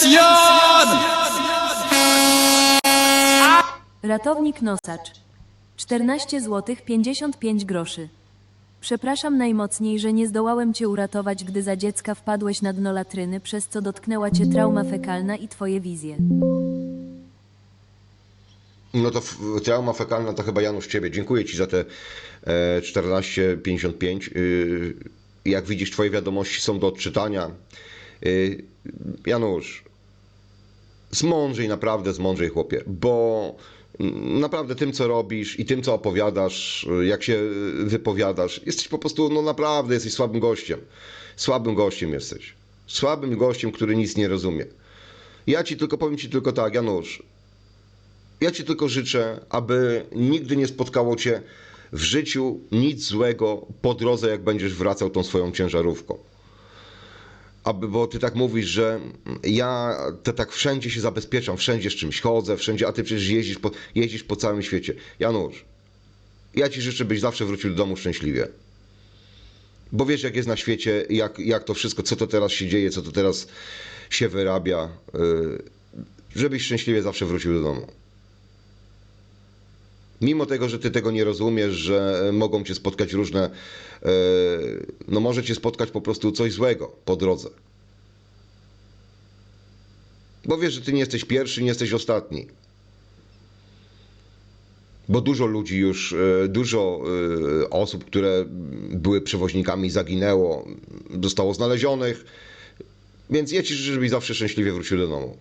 Policjan! Ratownik Nosacz. 14 zł 55 groszy. Przepraszam najmocniej, że nie zdołałem cię uratować, gdy za dziecka wpadłeś na dno latryny, przez co dotknęła cię trauma fekalna i twoje wizje. No to f- trauma fekalna to chyba Janusz ciebie. Dziękuję ci za te e, 14,55. Y, jak widzisz, twoje wiadomości są do odczytania. Y, Janusz, zmądrzej, naprawdę zmądrzej chłopie, bo mm, naprawdę tym, co robisz i tym, co opowiadasz, y, jak się y, wypowiadasz, jesteś po prostu, no naprawdę jesteś słabym gościem. Słabym gościem jesteś. Słabym gościem, który nic nie rozumie. Ja ci tylko powiem ci tylko tak, Janusz, ja Ci tylko życzę, aby nigdy nie spotkało Cię w życiu nic złego po drodze, jak będziesz wracał tą swoją ciężarówką. Aby, bo Ty tak mówisz, że ja to tak wszędzie się zabezpieczam, wszędzie z czymś chodzę, wszędzie, a Ty przecież jeździsz po, jeździsz po całym świecie. Janusz, ja Ci życzę, byś zawsze wrócił do domu szczęśliwie. Bo wiesz, jak jest na świecie, jak, jak to wszystko, co to teraz się dzieje, co to teraz się wyrabia, yy, żebyś szczęśliwie zawsze wrócił do domu. Mimo tego, że ty tego nie rozumiesz, że e, mogą cię spotkać różne, e, no może cię spotkać po prostu coś złego po drodze. Bo wiesz, że ty nie jesteś pierwszy, nie jesteś ostatni. Bo dużo ludzi już, e, dużo osób, które były przewoźnikami, zaginęło, zostało znalezionych. Więc ja ci życzę, żebyś zawsze szczęśliwie wrócił do domu.